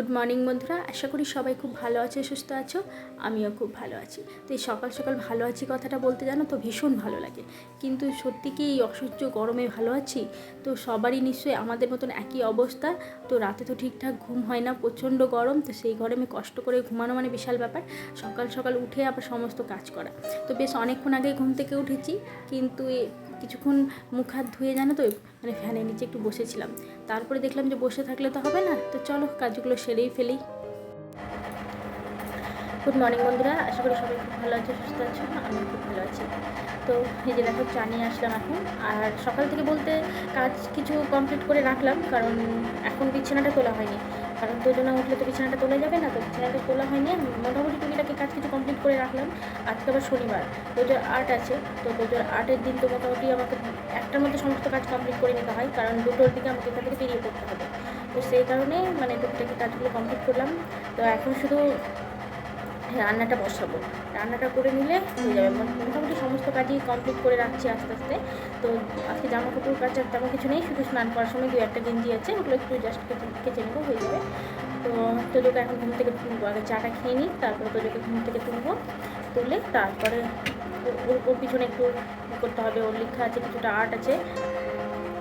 Good morning বন্ধুরা, আশা করি সবাই খুব ভালো আছে, সুস্থ আছো, আমিও খুব ভালো আছি। তো এই সকাল সকাল ভালো আছি কথাটা বলতে জানো তো, ভীষণ ভালো লাগে। কিন্তু সত্যি কি এই অসহ্য গরমে ভালো আছি? তো সবারই নিশ্চয়ই আমাদের মতন একই অবস্থা। তো রাতে তো ঠিকঠাক ঘুম হয় না, প্রচণ্ড গরম, তো সেই গরমে কষ্ট করে ঘুমানো মানে বিশাল ব্যাপার। সকাল সকাল উঠে আবার সমস্ত কাজ করা। তো বেশ অনেকক্ষণ আগে ঘুম থেকে উঠেছি, কিন্তু কিছুক্ষণ মুখ হাত ধুয়ে জানো তো মানে ফ্যানের নিচে একটু বসেছিলাম। তারপরে দেখলাম যে বসে থাকলে তো হবে না, তো চলো কাজগুলো সেরেই ফেলি। গুড মর্নিং বন্ধুরা, আশা করি সবাই খুব ভালো আছে, সুস্থ আছে আমি খুব ভালো আছি। তো এই যে দেখো, চা নিয়ে আসলাম এখন। আর সকাল থেকে বলতে কাজ কিছু কমপ্লিট করে রাখলাম, কারণ এখন বিছানাটা তোলা হয়নি। কারণ দুজনা উঠলে তো বিছানাটা তোলা যাবে না, তো বিছানাটা তোলা হয়নি। মোটামুটি টুকিটাকে কাজ কিছু কমপ্লিট করে রাখলাম। আজকে আবার শনিবার, রোজার আর্ট আছে, তো রোজার আর্টের দিন তো মোটামুটি আমাকে একটার মধ্যে সমস্ত কাজ কমপ্লিট করে নিতে হয়, কারণ দুটোর দিকে আমাকে এখান থেকে বেরিয়ে পড়তে হবে। তো সেই কারণে মানে টুকিটাকি কাজগুলো কমপ্লিট করলাম। তো এখন শুধু রান্নাটা বসাবো। রান্নাটা করে নিলে হয়ে যাবে। মোট- মোটামুটি সমস্ত কাজই কমপ্লিট করে রাখছি আস্তে আস্তে। তো আজকে জামা কাপড় কাচার তেমন কিছু নেই, শুধু স্নান করার সময় দু একটা গেঞ্জি আছে, ওগুলো একটু জাস্ট কেচে নেব, হয়ে যাবে। তো তোজোকে এখন ঘুম থেকে তুলবো। আগে চাটা খেয়ে নিই, তারপরে তোজোকে ঘুম থেকে তুলবো, তুলে তারপরে ওর পিছনে একটু করতে হবে। ওর লেখা আছে, কিছুটা আর্ট আছে।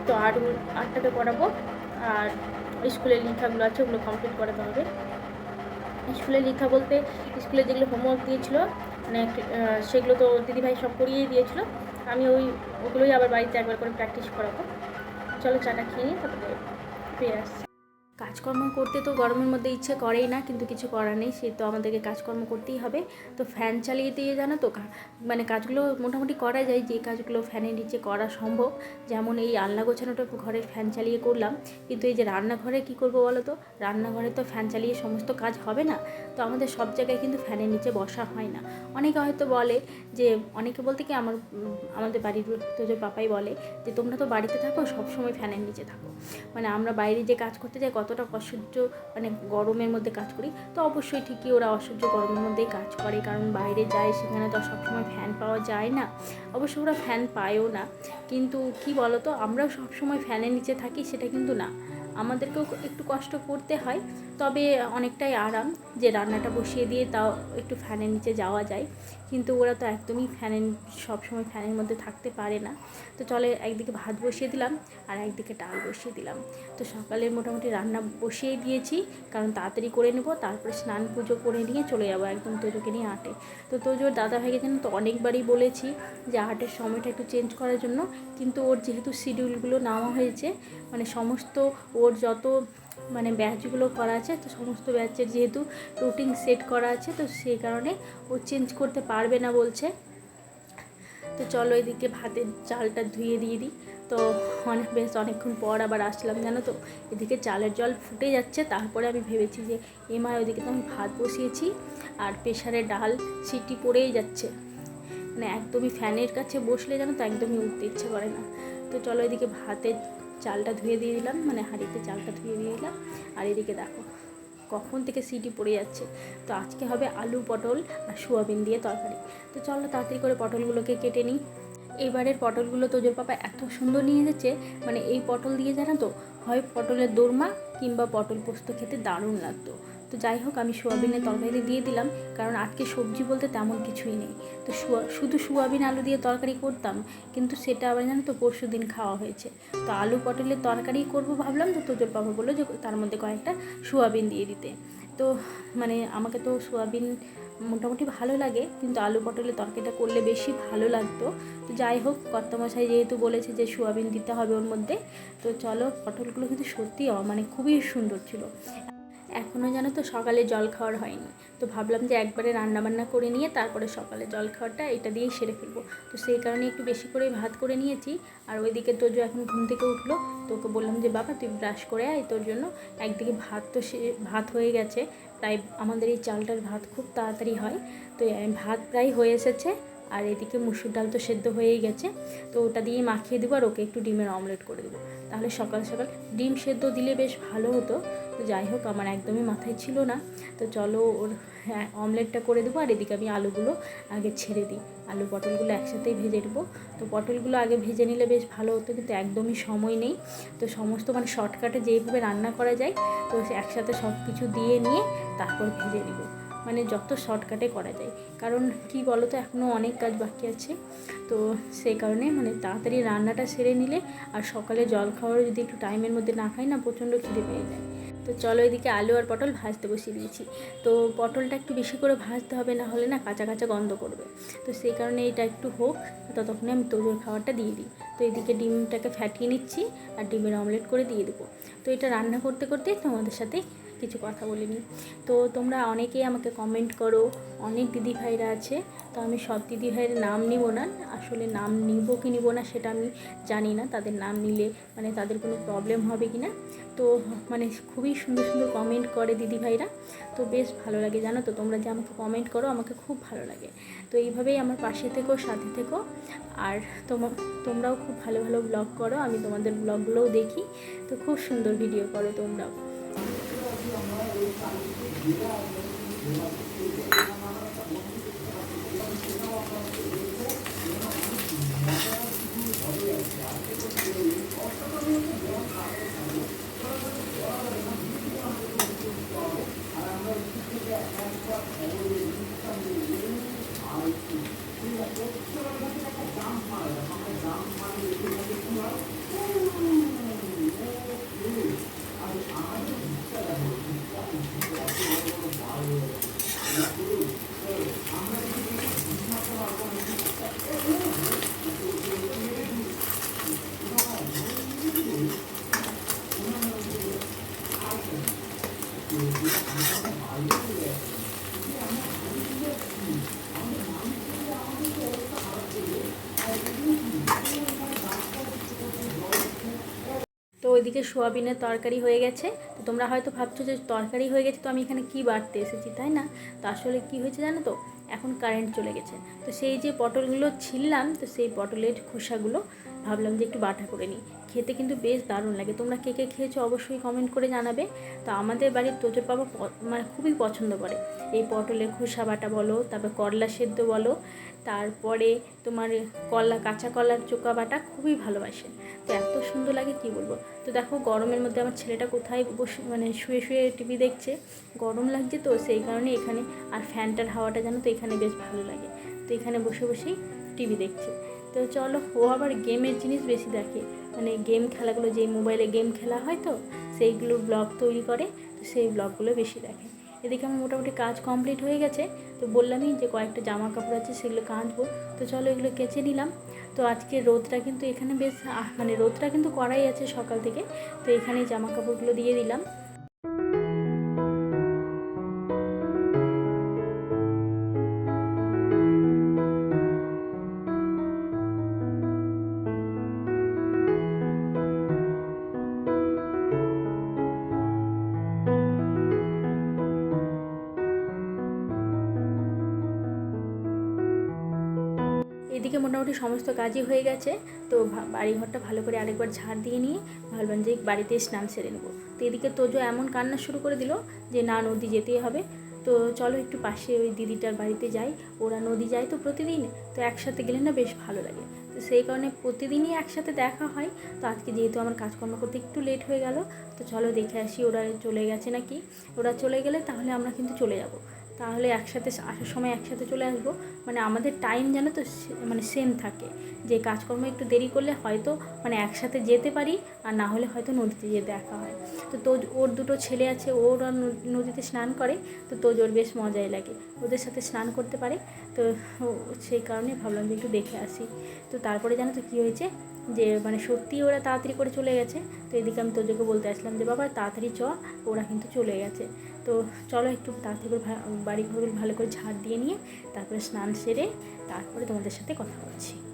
তো আর্ট আর্টটাকে করাবো। আর স্কুলের লেখাগুলো আছে, ওগুলো কমপ্লিট করাতে হবে। স্কুলে লেখা বলতে স্কুলে যেগুলো হোমওয়ার্ক দিয়েছিল মানে সেগুলো তো দিদিভাই সব করিয়েই দিয়েছিল। আমি ওই, ওগুলোই আবার বাড়িতে একবার করে প্র্যাকটিস করাবো। চলো চাটা খেয়ে নিই, তারপরে ফিরে আসছি। কাজকর্ম করতে তো গরমের মধ্যে ইচ্ছে করেই না, কিন্তু কিছু করার নেই, সে তো আমাদেরকে কাজকর্ম করতেই হবে। তো ফ্যান চালিয়ে দিয়ে জানো তো মানে কাজগুলো মোটামুটি করা যায়, যে কাজগুলো ফ্যানের নিচে করা সম্ভব। যেমন এই আলনা গোছানোটা ঘরের ফ্যান চালিয়ে করলাম, কিন্তু এই যে রান্নাঘরে কি করব বলো তো? রান্নাঘরে তো ফ্যান চালিয়ে সমস্ত কাজ হবে না, তো আমাদের সব জায়গায় কিন্তু ফ্যানের নিচে বসা হয় না। অনেকে হয়তো বলে যে, অনেকে বলতে কি আমার, আমাদের বাড়ির তো যে পাপাই বলে যে, তোমরা তো বাড়িতে থাকো সব সময় ফ্যানের নিচে থাকো। মানে আমরা বাইরে যে কাজ করতে যাই কতটা অসহ্য মানে গরমের মধ্যে কাজ করি, তো অবশ্যই ঠিকই ওরা অসহ্য গরমের মধ্যেই কাজ করে, কারণ বাইরে যায় সেখানে তো সবসময় ফ্যান পাওয়া যায় না। অবশ্য ওরা ফ্যান পায়ও না। কিন্তু কি বলতো, আমরাও সবসময় ফ্যানের নিচে থাকি সেটা কিন্তু না। আমাদেরকেও একটু কষ্ট করতে হয়, তবে অনেকটাই আরাম যে রান্নাটা বসিয়ে দিয়ে তাও একটু ফ্যানের নিচে যাওয়া যায়। কিন্তু ওরা তো একদমই ফ্যানের, সবসময় ফ্যানের মধ্যে থাকতে পারে না। তো চলে একদিকে ভাত বসিয়ে দিলাম আর একদিকে ডাল বসিয়ে দিলাম। তো সকালে মোটামুটি রান্না বসিয়ে দিয়েছি, কারণ তাড়াতাড়ি করে নেব, তারপরে স্নান পুজো করে নিয়ে চলে যাব একদম তোজোকে নিয়ে আটে তো তোজোর দাদা ভাইকে যেন তো অনেকবারই বলেছি যে আটের সময়টা একটু চেঞ্জ করার জন্য, কিন্তু ওর যেহেতু শিডিউলগুলো নেওয়া হয়েছে মানে সমস্ত ওর যত মানে ব্যাচগুলো করা আছে, তো সমস্ত ব্যাচের যেহেতু রুটিন সেট করা আছে, তো সেই কারণে ও চেঞ্জ করতে পারবে না বলছে। তো চলো এদিকে ভাতের চালটা ধুয়ে দিয়ে দিই। তো অনেক বেশ অনেকক্ষণ পর আবার আসলাম, জানো তো? এদিকে চালের জল ফুটে যাচ্ছে, তারপরে আমি ভেবেছি যে, এমা ওইদিকে তো আমি ভাত বসিয়েছি, আর প্রেশারে ডাল সিটি পড়েই যাচ্ছে। মানে একদমই ফ্যানের কাছে বসলে জানো তো, একদমই উঠতে ইচ্ছে করে না। তো চলো এদিকে ভাতের চালটা ধুয়ে দিয়ে দিলাম মানে হাঁড়িতে চালটা ধুয়ে দিয়ে দিলাম। আর এদিকে দেখো, কখন থেকে সিটি পড়ে যাচ্ছে। তো আজকে হবে আলু পটল আর সোয়াবিন দিয়ে তরকারি। তো চলো তাড়াতাড়ি করে পটলগুলোকে কেটে নিই। এবারের পটলগুলো তোজোর পাপা এত সুন্দর নিয়ে এসেছে মানে এই পটল দিয়ে জানো তো, হয় পটলের দোরমা কিংবা পটল পোস্ত খেতে দারুণ লাগতো। তো যাই হোক আমি সোয়াবিনের তরকারি দিয়ে দিলাম কারণ আজকে সবজি বলতে তেমন কিছুই নেই। তো শুধু সোয়াবিন আলু দিয়ে তরকারি করতাম কিন্তু সেটা আবার জানো তো পরশু দিন খাওয়া হয়েছে। তো আলু পটলের তরকারি করব ভাবলাম তো তোজোর বাবা বলল যে তার মধ্যে কয়েকটা সোয়াবিন দিয়ে দিতে। তো মানে আমাকে তো সোয়াবিন মোটামুটি ভালো লাগে কিন্তু আলু পটলের তরকারিটা করলে বেশি ভালো লাগতো। তো যাই হোক কর্তামশাই যেহেতু বলেছে যে সোয়াবিন দিতে হবে ওর মধ্যে তো চলো পটলগুলো কিন্তু সত্যি মানে খুবই সুন্দর ছিল। এখনও জানো তো সকালে জল খাওয়ার হয়নি। তো ভাবলাম যে একবারে রান্নাবান্না করে নিয়ে তারপরে সকালে জল খাওয়াটা এটা দিয়েই সেরে ফেলব। তো সেই কারণে একটু বেশি করে ভাত করে নিয়েছি। আর ওইদিকে তোজো এখন ঘুম থেকে উঠল তো ওকে বললাম যে, বাবা, তুই ব্রাশ করে আয় তোর জন্য। একদিকে ভাত তো সে, ভাত হয়ে গেছে। প্রায় আমাদের এই চালটার ভাত খুব তাড়াতাড়ি হয়। তো ভাত প্রায় হয়ে এসেছে। আর এদিকে মুসুর ডাল তো সেদ্ধ হয়েই গেছে, তো ওটা দিয়ে মাখিয়ে দেবো আর ওকে একটু ডিমের অমলেট করে দেবো। তাহলে সকাল সকাল ডিম সেদ্ধ দিলে বেশ ভালো হতো, তো যাই হোক আমার একদমই মাথায় ছিল না, তো চলো ওর হ্যাঁ অমলেটটা করে দেবো আর এদিকে আমি আলুগুলো আগে ছেড়ে দিই। আলু পটলগুলো একসাথেই ভেজে দেবো তো পটলগুলো আগে ভেজে নিলে বেশ ভালো হতো কিন্তু একদমই সময় নেই, তো সমস্ত মানে শর্টকাটে যেইভাবে রান্না করা যায়, তো একসাথে সব কিছু দিয়ে নিয়ে তারপর ভেজে নেব। মানে যত শর্টকাটে করা যায়। কারণ কি বলো তো এখনও অনেক কাজ বাকি আছে। তো সেই কারণে মানে তাড়াতাড়ি রান্নাটা সেরে নিলে আর সকালে জল খাওয়ার যদি একটু টাইমের মধ্যে না খাই না, প্রচণ্ড খিদে পেয়ে যায়। তো চলো এদিকে আলু আর পটল ভাজতে বসিয়ে দিয়েছি। তো পটলটা একটু বেশি করে ভাজতে হবে, না হলে না কাঁচা কাঁচা গন্ধ করবে। তো সেই কারণে এটা একটু হোক, ততক্ষণে আমি তোজোর খাবারটা দিয়ে দিই। তো এদিকে ডিমটাকে ফ্যাটিয়ে নিচ্ছি আর ডিমের অমলেট করে দিয়ে দেবো। তো এটা রান্না করতে করতে তোমাদের সাথে কিছু কথা বলিনি। তো তোমরা অনেকেই আমাকে কমেন্ট করো, অনেক দিদি ভাইরা আছে, তো আমি সব দিদি ভাইয়ের নাম নিব না, আসলে নাম নিব কি নিব না সেটা আমি জানি না, তাদের নাম নিলে মানে তাদের কোনো প্রবলেম হবে কি না তো মানে খুবই সুন্দর সুন্দর কমেন্ট করে দিদি ভাইরা তো বেশ ভালো লাগে জানো তো, তোমরা যে আমাকে কমেন্ট করো, আমাকে খুব ভালো লাগে। তো এইভাবেই আমার পাশে থেকো, সাথে থেকো, আর তোমা, তোমরাও খুব ভালো ভালো ব্লগ করো, আমি তোমাদের ব্লগগুলোও দেখি, তো খুব সুন্দর ভিডিও করো তোমরাও। よかった。তো ওইদিকে সোয়াবিনের তরকারি হয়ে গেছে। তো তোমরা হয়তো ভাবছ যে তরকারি হয়ে গেছে, তো আমি এখানে কি বাড়তে এসেছি, তাই না? তো আসলে কি হয়েছে জানো তো? এখন কারেন্ট চলে গেছে। তো সেই যে পটলগুলো ছিললাম, তো সেই পটলের খোসাগুলো ভাবলাম যে একটু বাটা করে নিই। খেতে কিন্তু বেশ দারুণ লাগে। তোমরা কে কে খেয়েছো অবশ্যই কমেন্ট করে জানাবে। তো আমাদের বাড়ির তোজোর বাবা মানে খুবই পছন্দ করে। এই পটলের খোসা বাটা বলো, তারপর করলা সেদ্ধ বলো, তারপরে তোমার কলা, কাঁচা কলার চোকা বাটা খুবই ভালোবাসে। তো এত সুন্দর লাগে, কি বলব? তো দেখো গরমের মধ্যে আমার ছেলেটা কোথায় বসে মানে শুয়ে শুয়ে টিভি দেখছে। গরম লাগছে তো, সেই কারণে এখানে আর ফ্যানটার হাওয়াটা জানো তো এখানে বেশ ভালো লাগে। তো এখানে বসে বসেই টিভি দেখছে। তো চলো, ও আবার গেমের জিনিস বেশি দেখে। মানে গেম খেলাগুলো, যেই মোবাইলে গেম খেলা হয় তো, সেইগুলো ব্লগ তৈরি করে, তো সেই ব্লগগুলো বেশি দেখে। এদিকে আমার মোটামুটি কাজ কমপ্লিট হয়ে গেছে, তো বললামই যে কয়েকটা জামা কাপড় আছে সেগুলো কাঁচবো। তো চলো এগুলো কেচে নিলাম। তো আজকে রোদটা কিন্তু এখানে বেশ মানে রোদটা কিন্তু করাই আছে সকাল থেকে। তো এখানেই জামা কাপড়গুলো দিয়ে দিলাম। এদিকে মোটামুটি সমস্ত কাজই হয়ে গেছে, তো বাড়িঘরটা ভালো করে আরেকবার ঝাড় দিয়ে নিয়ে ভাবলাম যে বাড়িতে স্নান সেরে নেব। তো এদিকে তোজো এমন কান্না শুরু করে দিল যে, না, নদী যেতেই হবে। তো চলো একটু পাশে ওই দিদিটার বাড়িতে যাই, ওরা নদী যায় তো প্রতিদিন, তো একসাথে গেলে না বেশ ভালো লাগে। তো সেই কারণে প্রতিদিনই একসাথে দেখা হয়। তো আজকে যেহেতু আমার কাজকর্ম করতে একটু লেট হয়ে গেল, তো চলো দেখে আসি ওরা চলে গেছে নাকি। ওরা চলে গেলে তাহলে আমরা কিন্তু চলে যাব। তাহলে একসাথে আসার সময় একসাথে চলে আসব। মানে আমাদের টাইম যেন তো মানে সেম থাকে। যে কাজকর্ম একটু দেরি করলে হয়তো মানে একসাথে যেতে পারি, আর না হলে হয়তো নদীতে যেয়ে দেখা হয়। তো তো ওর দুটো ছেলে আছে, ওরা নদীতে স্নান করে, তো তোজ ওর বেশ মজাই লাগে। ওদের সাথে স্নান করতে পারে। তো সেই কারণে ভাবলাম যে একটু দেখে আসি। তো তারপরে জানো তো কী হয়েছে? যে মানে সত্যি ওরা তাড়াতাড়ি করে চলে গেছে। তো এদিকে আমি তোজোকে বলতে আসলাম যে, বাবা, তাড়াতাড়ি চ, ওরা কিন্তু চলে গেছে। তো চলো একটু তাড়াতাড়ি করে বাড়ি ঘরগুলো ভালো করে ঝাড় দিয়ে নিয়ে তারপরে স্নান সেরে তারপরে তোমাদের সাথে কথা বলছি।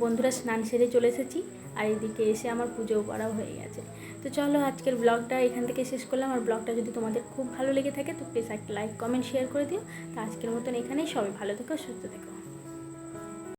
বন্ধুরা স্নান সেরে চলে এসেছি আর এদিকে এসে আমার পুজোও করাও হয়ে গেছে। তো চলো আজকের ব্লগটা এখান থেকে শেষ করলাম। আর ব্লগটা যদি তোমাদের খুব ভালো লেগে থাকে তো প্লিজ একটা লাইক কমেন্ট শেয়ার করে দিও। তো আজকের মতন এখানেই। সবাই ভালো থেকো, সুস্থ থেকো।